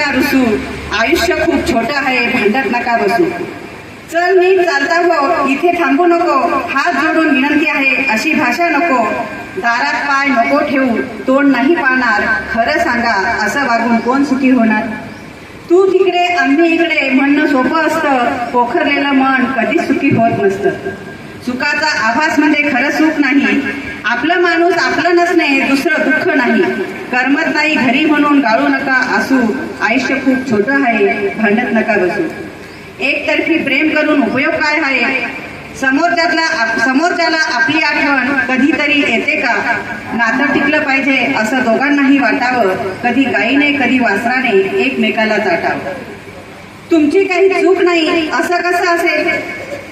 नका रुसू आयुष्य खूप छोटं आहे भांडत नका बसू. चल मी चालता हो इथे थांबू नको. हात जोडून विनंती आहे अशी भाषा नको. दारात पाय नको ठेवू. तोंड नाही पाहणार खरं सांगा असं वागून कोण सुखी होणार? तू तिकडे आम्ही इकडे म्हणणं सोपं असतं. पोखरलेलं मन कधीच सुखी होत नसतं. सुखाचा आभास म्हणजे खरं सुख नाही. आपलं माणूस आपलं नसणे नाही करमत नाही घरी म्हणून गाळू नका असू आयुष्य खूप छोटं आहे भांडत नका बसू. एकतर्फी प्रेम करून उपयोग काय आहे? समोरच्याला समोरच्याला आपली आठवण कधीतरी येते का? नातं टिकलं पाहिजे असं दोघांनाही वाटावं. कधी गाईने कधी वासराने एकमेकाला चाटावं. तुमची काही चूक नाही असं कसं असेल?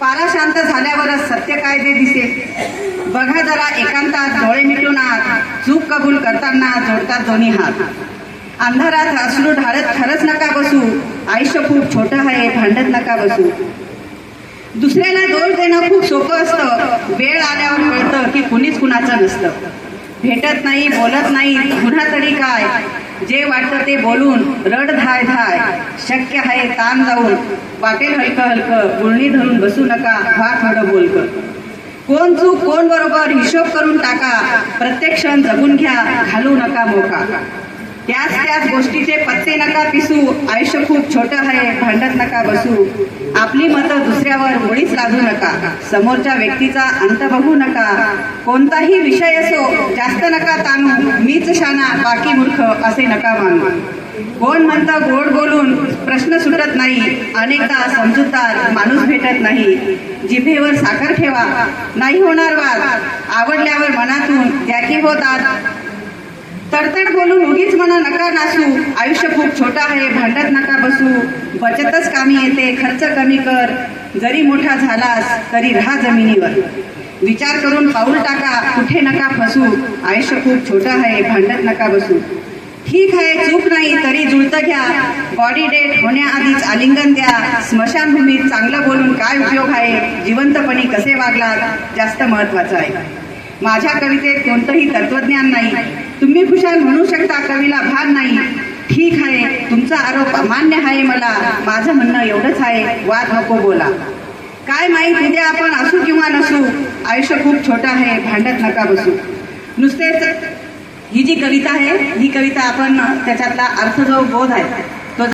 पारा शांत झाल्यावरच सत्य काय ते दिसे बघा जरा एकांतात डोळे मिटून आत चूक कबूल करताना जोडतात दोन्ही हात. अंधारात अश्रू ढाळत खरंच नका बसू आयुष्य खूप छोटं आहे भांडत नका बसू. दुसऱ्याला दोष देणं खूप सोपं असतं. वेळ आल्यावर कळतं की कुणीच कुणाचं नसतं. भेटत नाही बोलत नाही गुन्हा तरी काय? जे वाटतं ते बोलून रड धाय धाय शक्य आहे ताण जाऊन वाटेल हलकं हलकं गुळणी धरून बसू नका व्हा थोडं बोलकं कोण चूक कोण बरोबर हिशोब करून टाका प्रत्येक क्षण जगून घ्या घालू नका मोका. त्याच त्याच गोष्टीचे पत्ते नका पिसू. आयुष्य खूप छोटं आहे भांडत नका बसू. आपली मतं दुसऱ्यावर मुळीच लादू नका. समोरच्या व्यक्तीचा अंत बघू नका. कोणताही विषय असो जास्त नका ताणू. मीच शाना बाकी मूर्ख असे नका मानू. कोण म्हणतं गोड बोलून प्रश्न सुटत नाही अनेकदा समजूतदार माणूस भेटत नाही. जिभेवर साखर ठेवा. नाही होणार वाद. आवडल्यावर मनातून त्याची होतात तडतड बोलून उगीच म्हणा नका नासू आयुष्य खूप छोटं आहे भांडत नका बसू. बचतच कामी येते खर्च कमी कर. जरी मोठा झालास तरी राहा जमिनीवर. विचार करून पाऊल टाका कुठे नका फसू. आयुष्य खूप छोटं आहे भांडत नका बसू. ठीक आहे चूक नाही तरी जुळतं घ्या. बॉडी डेट होण्याआधीच आलिंगन द्या. स्मशानभूमीत चांगलं बोलून काय उपयोग आहे? जिवंतपणी कसे वागलात? जास्त महत्वाचं आहे. माझ्या कवितेत कोणतंही तत्वज्ञान नाही. तुम्ही खुशाल म्हणू शकता कवीला भान नाही. ठीक आहे तुमचा आरोप अमान्य आहे मला. माझं म्हणणं एवढंच आहे वाद नको बोला. काय माहीत उद्या आपण असू किंवा नसू आयुष्य खूप छोटं आहे भांडत नका बसू. नुसतेच ही जी कविता आहे ही कविता आपण त्याच्यातला अर्थ जो बोध आहे.